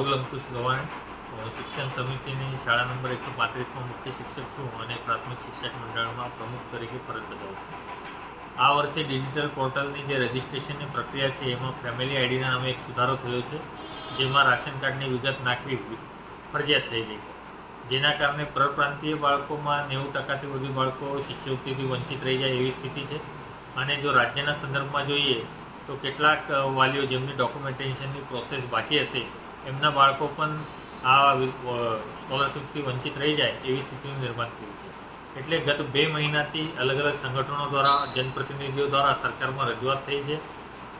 રાહુલ અંકુશ ગવાણ શિક્ષણ સમિતિની શાળા નંબર એકસો પાંત્રીસમાં મુખ્ય શિક્ષક છું અને પ્રાથમિક શિક્ષક મંડળમાં પ્રમુખ તરીકે ફરજ બજાવું છું. આ વર્ષે ડિજિટલ પોર્ટલની જે રજિસ્ટ્રેશનની પ્રક્રિયા છે, એમાં ફેમિલી આઈડીના નામે એક સુધારો થયો છે, જેમાં રાશન કાર્ડની વિગત નાખવી ફરજિયાત થઈ ગઈ છે. જેના કારણે પરપ્રાંતીય બાળકોમાં નેવું ટકાથી વધુ બાળકો શિષ્યવૃત્તિથી વંચિત રહી જાય એવી સ્થિતિ છે. અને જો રાજ્યના સંદર્ભમાં જોઈએ, તો કેટલાક વાલીઓ જેમની ડોક્યુમેન્ટેશનની પ્રોસેસ બાકી હશે એમના બાળકો પણ આ સ્કોલરશિપથી વંચિત રહી જાય એવી સ્થિતિનું નિર્માણ થયું છે. એટલે ગત બે મહિનાથી અલગ અલગ સંગઠનો દ્વારા, જનપ્રતિનિધિઓ દ્વારા સરકારમાં રજૂઆત થઈ છે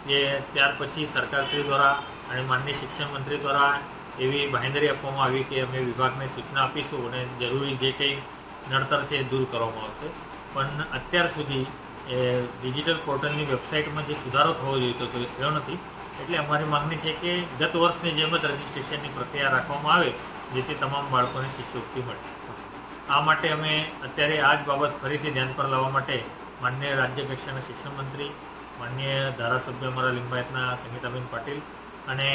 કે ત્યાર પછી સરકારશ્રી દ્વારા અને માનનીય શિક્ષણ મંત્રી દ્વારા એવી બાંહેધરી આપવામાં આવી કે અમે વિભાગને સૂચના આપીશું અને જરૂરી જે કંઈ નડતર છે એ દૂર કરવામાં આવશે. પણ અત્યાર સુધી એ ડિજિટલ પોર્ટલની વેબસાઇટમાં જે સુધારો થવો જોઈતો હતો એ થયો નથી. એટલે અમારી માંગણી છે કે ગત વર્ષની જેમ જ રજિસ્ટ્રેશનની પ્રક્રિયા રાખવામાં આવે, જેથી તમામ બાળકોને શિષ્યવૃત્તિ મળે. આ માટે અમે અત્યારે આ જ બાબત ફરીથી ધ્યાન પર લાવવા માટે માન્ય રાજ્ય કક્ષાના શિક્ષણ મંત્રી માન્ય ધારાસભ્ય અમારા લિંબાયતના સંગીતાબેન પાટીલ અને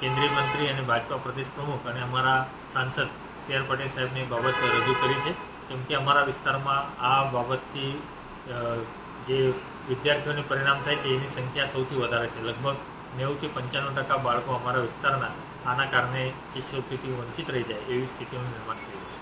કેન્દ્રીય મંત્રી અને ભાજપા પ્રદેશ પ્રમુખ અને અમારા સાંસદ સી આર પટેલ સાહેબને બાબત રજૂ કરી છે. કેમ કે અમારા વિસ્તારમાં આ બાબતથી જે વિદ્યાર્થીઓને પરિણામ થાય છે, એની સંખ્યા સૌથી વધારે છે. લગભગ નેવુંથી પંચાણું ટકા બાળકો અમારા વિસ્તારના, આના કારણે શિષ્યવૃત્તિથી વંચિત રહી જાય એવી સ્થિતિનું નિર્માણ થયું છે.